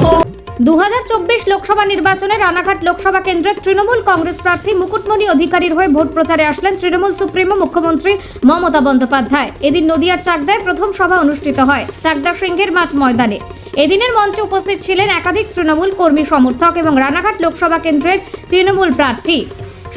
সব দু লোকসভা নির্বাচনে রানাঘাট লোকসভা কেন্দ্রের তৃণমূল কংগ্রেস প্রার্থী মুকুটমণি অধিকারীর হয়ে ভোট প্রচারে আসলেন তৃণমূল সুপ্রিমো মুখ্যমন্ত্রী মমতা বন্দ্যোপাধ্যায়। এদিন নদিয়ার চাকদায় প্রথম সভা অনুষ্ঠিত হয়, চাকদা সিংহের মাঠ ময়দানে। এদিনের মঞ্চে উপস্থিত ছিলেন একাধিক তৃণমূল কর্মী সমর্থক এবং রানাঘাট লোকসভা কেন্দ্রের তৃণমূল প্রার্থী।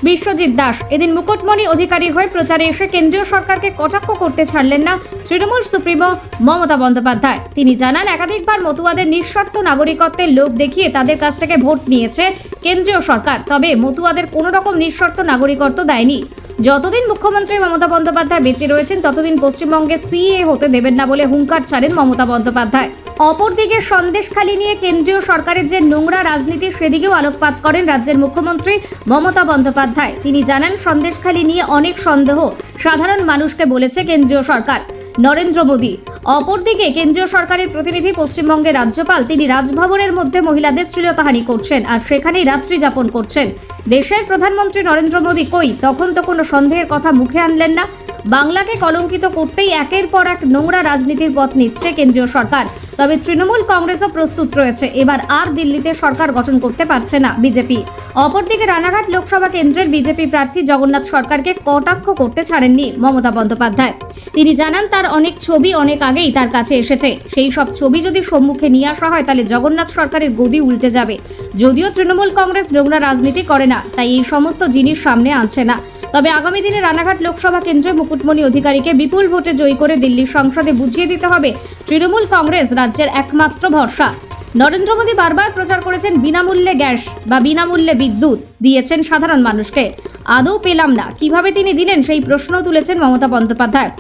বিশ্বজিৎ দাস। এদিন মুকুটমণি অধিকারীর হয়ে প্রচারে এসে কেন্দ্রীয় সরকারকে কটাক্ষ করতে ছাড়লেন না তৃণমূল সুপ্রিমো মমতা বন্দ্যোপাধ্যায়। তিনি জানান, একাধিকবার মতুয়াদের নিঃশর্ত নাগরিকত্বের লোভ দেখিয়ে তাদের কাছ থেকে ভোট নিয়েছে কেন্দ্রীয় সরকার। তবে মতুয়াদের কোনো রকম নিঃশর্ত নাগরিকত্ব দেয়নি। যতদিন মুখ্যমন্ত্রী মমতা বন্দ্যোপাধ্যায় বেঁচে রয়েছেন, ততদিন পশ্চিমবঙ্গে সিএ হতে দেবেন না বলে হুঙ্কার ছাড়েন মমতা বন্দ্যোপাধ্যায়। অপরদিকে সন্দেশখালী নিয়ে কেন্দ্রীয় সরকারের যে নোংরা রাজনীতি, সেদিকেও আলোকপাত করেন রাজ্যের মুখ্যমন্ত্রী মমতা বন্দ্যোপাধ্যায়। তিনি জানান, সন্দেশখালী নিয়ে অনেক সন্দেহ সাধারণ মানুষকে বলেছে কেন্দ্রীয় সরকার। নরেন্দ্র মোদী, অপরদিকে কেন্দ্রীয় সরকারের প্রতিনিধি পশ্চিমবঙ্গের রাজ্যপাল, তিনি রাজভবনের মধ্যে মহিলাদের শ্লীলতাহানি করছেন আর সেখানেই রাত্রি যাপন করছেন। দেশের প্রধানমন্ত্রী নরেন্দ্র মোদী কই? তখন তো কোনো সন্দেহের কথা মুখে আনলেন না। বাংলাকে কলঙ্কিত করতেই একের পর এক নোংরা রাজনীতির পথ নিচ্ছে কেন্দ্রীয় সরকার। তবে তৃণমূল কংগ্রেসও প্রস্তুত রয়েছে। এবার আর দিল্লিতে সরকার গঠন করতে পারছে না বিজেপি। অপরদিকে রানাঘাট লোকসভা কেন্দ্রের বিজেপি প্রার্থী জগন্নাথ সরকারকে কটাক্ষ করতে ছাড়েননি মমতা বন্দ্যোপাধ্যায়। তিনি জানান, তার অনেক ছবি অনেক আগেই তার কাছে এসেছে। সেই সব ছবি যদি সম্মুখে নিয়ে আসা হয়, তাহলে জগন্নাথ সরকারের গদি উল্টে যাবে। যদিও তৃণমূল কংগ্রেস নোংরা রাজনীতি করে না, তাই এই সমস্ত জিনিস সামনে আনছে না। তবে আগামী দিনে রানাঘাট লোকসভা কেন্দ্রে মুকুটমণি অধিকারীকে বিপুল ভোটে জয়ী করে দিল্লির সংসদে বুঝিয়ে দিতে হবে তৃণমূল কংগ্রেস রাজ্যের একমাত্র ভরসা। নরেন্দ্র মোদী বারবার প্রচার করেছেন বিনামূল্যে গ্যাস বা বিনামূল্যে বিদ্যুৎ, দিয়েছেন সাধারণ মানুষকে। আদৌ পেলাম না। কীভাবে তিনি দিলেন সেই প্রশ্ন তুলেছেন মমতা বন্দ্যোপাধ্যায়।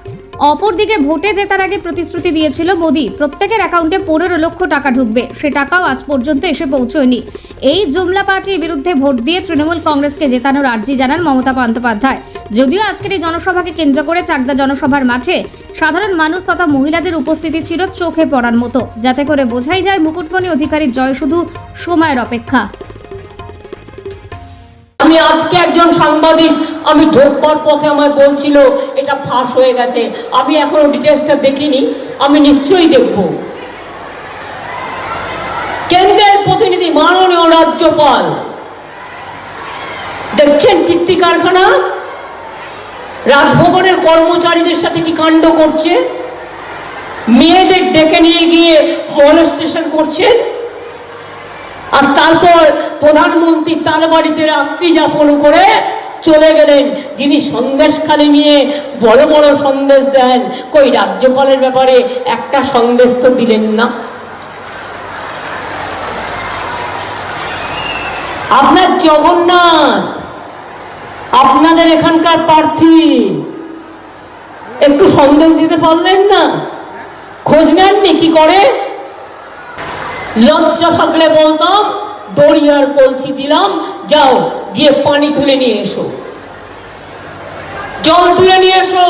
অপরদিকে ভোটে জেতার আগে প্রতিশ্রুতি দিয়েছিল মোদী। প্রত্যেকের অ্যাকাউন্টে পনেরো লক্ষ টাকা ঢুকবে। সে টাকাও আজ পর্যন্ত এসে পৌঁছয়নি। এই জুমলা পার্টির বিরুদ্ধে ভোট দিয়ে তৃণমূল কংগ্রেসকে জেতানোর আর্জি জানান মমতা বন্দ্যোপাধ্যায়। যদিও আজকের এই জনসভাকে কেন্দ্র করে চাকদা জনসভার মাঠে সাধারণ মানুষ তথা মহিলাদের উপস্থিতি ছিল চোখে পড়ার মতো। যাতে করে বোঝাই যায় মুকুটমণি অধিকারীর জয় শুধু সময়ের অপেক্ষা। আমি আজকে একজন সাংবাদিক, আমি ঢোকবার পথে আমায় বলছিল এটা ফাঁস হয়ে গেছে। আমি এখনও ডিটেলসটা দেখিনি, আমি নিশ্চয়ই দেখব। কেন্দ্রের প্রতিনিধি মাননীয় রাজ্যপাল। দেখছেন কীর্তি কারখানা? রাজভবনের কর্মচারীদের সাথে কি কাণ্ড করছে? মেয়েদের ডেকে নিয়ে গিয়ে মনস্টেশন করছেন আর তারপর প্রধানমন্ত্রী তার বাড়িতে রাত্রি যাপন করে চলে গেলেন। যিনি সন্দেশখালি নিয়ে বড় বড় সন্দেশ দেন, কই রাজ্যপালের ব্যাপারে একটা সন্দেশ তো দিলেন না। আপনার জগন্নাথ, আপনাদের এখানকার প্রার্থী, একটু সন্দেশ দিতে পারলেন না? খোঁজ নেননি কি করে? লজ্জা থাকলে বলতাম দড়িয়ার কলসি দিলাম যাও গিয়ে পানি তুলে নিয়ে এসো। জল তুলে নিয়ে এসো।